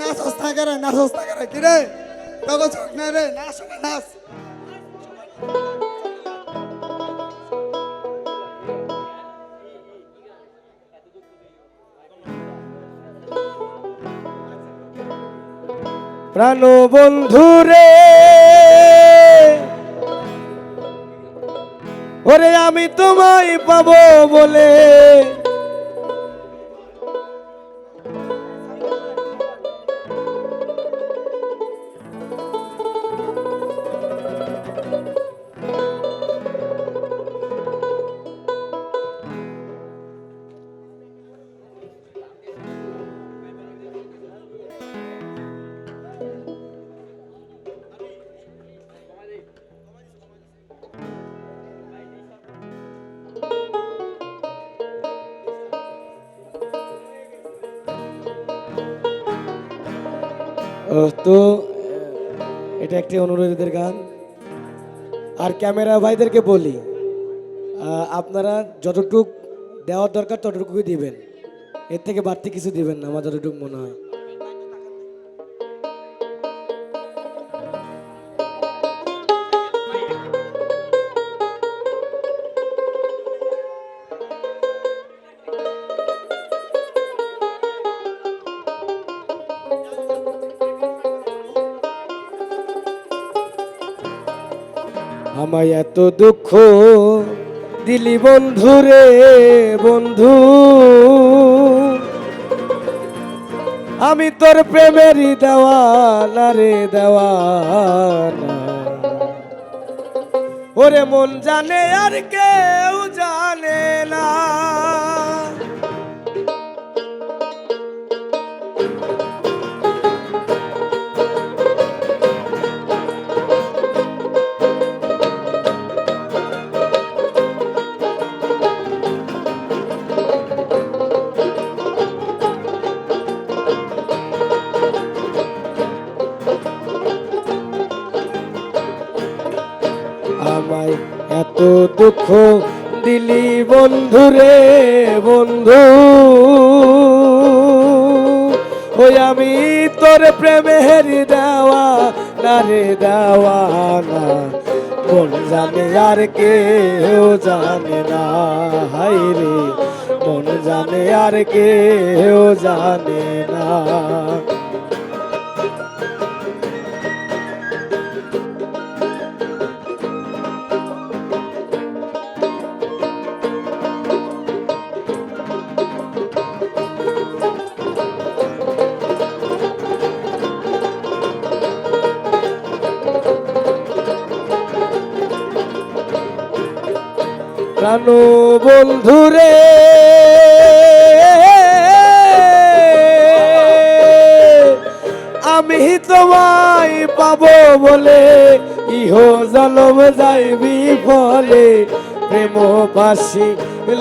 নাচ হস্তা করে নাচ হস্তা করে রে তোকে চোখ রে, নাচ নাচ। প্রাণ বন্ধুরে ওরে আমি তোমায় পাবো বলে। তো এটা একটি অনুরোধের গান। আর ক্যামেরা ভাইদেরকে বলি আপনারা যতটুক দেওয়ার দরকার ততটুকুই দিবেন। এর থেকে বাড়তি কিছু দিবেন না, আমার যতটুকু মনে হয়। আমায় এত দুঃখ দিলি বন্ধু রে বন্ধু। আমি তোর প্রেমেরই দেওয়ানা রে দেওয়ানা ওরে মন জানে আর কেউ আমায় এত দুঃখ দিলি বন্ধু রে, বন্ধু। ওই আমি তোর প্রেমের দেওয়া না রে, দেওয়া না। মন জানে আর কেউ জানে না, হাই রে। মন জানে আর কেউ জানে না। প্রাণ বন্ধুরে। আমি তোমায় পাবো বলে ইহ জনম যাইবি ফলে প্রেম পাশি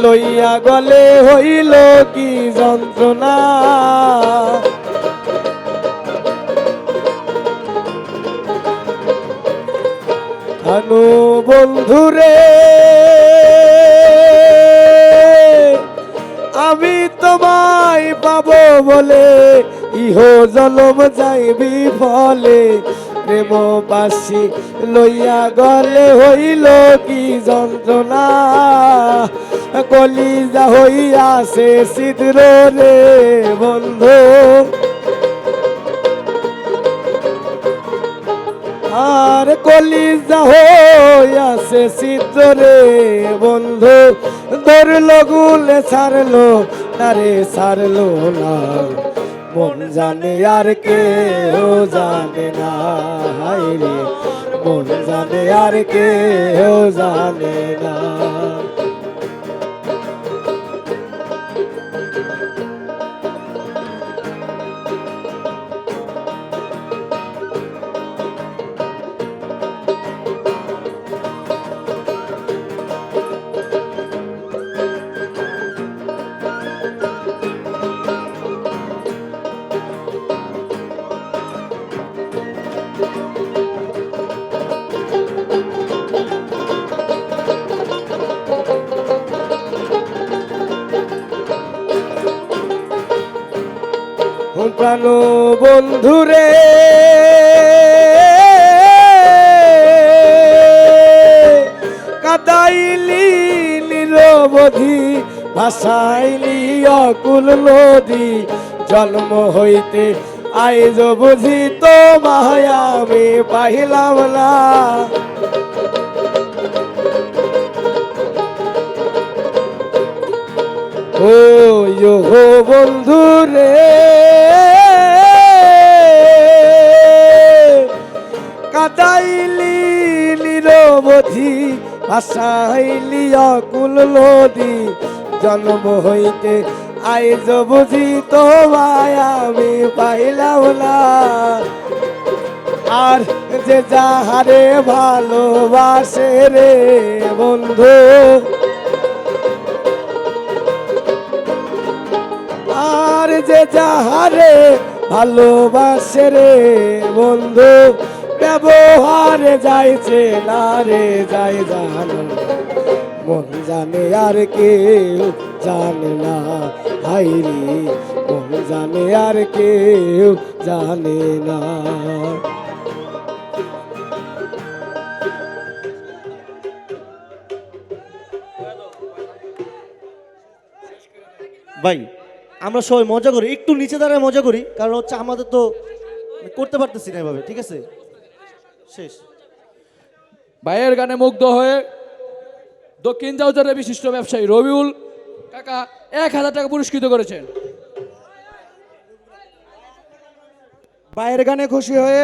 লইয়া গলে হইল কি যন্ত্রণা। আনু বন্ধুরে। আমি তোমায় পাবো বলে, ইহ জলম যাইবি ফলে প্রেম পাশি লইয়া গলে হইল কি যন্ত্রণা? কলি কলিজা হইয়াছে সিদ্র রে বন্ধু। আর কলিজা হইয়াছে সিদ্ধরে বন্ধু। ধরল গুলে ছাড়লো, তারে ছাড়লো না। মন জানে আর কেউ জানে না হাই রে। মন জানে আর কেউ জানে না। প্রাণ বন্ধুরে কাদাইলি নিরবধি, ভাসাইলি অকুল নদী। জন্ম হইতে আইজ বুঝি তো আমি পাইলাম না। ও ইয়ো হো বন্ধু রে। ভাসাইলি অকুল নদী জন্ম হইতে আইজ বুঝি তোমায় আমি পাইলাম না। আর যে যাহারে ভালোবাসে রে বন্ধু, আর যে যাহারে ভালোবাসে রে বন্ধু ব্যবহারে যাইছে না রে, যাই জানো মন জানে আর কেউ জানে না হাইরি মন জানে আর কেউ জানে না। ভাই, আমরা সবাই মজা করি, একটু নিচে দাঁড়ায় মজা করি, কারণ হচ্ছে আমাদের তো করতে পারতেছি না এভাবে, ঠিক আছে? শেষ। ভাইয়ের গানে মুগ্ধ হয়ে দক্ষিণ জাউজারের বিশিষ্ট ব্যবসায়ী রবিউল কাকা এক হাজার টাকা পুরস্কৃত করেছেন। বাইরের গানে খুশি হয়ে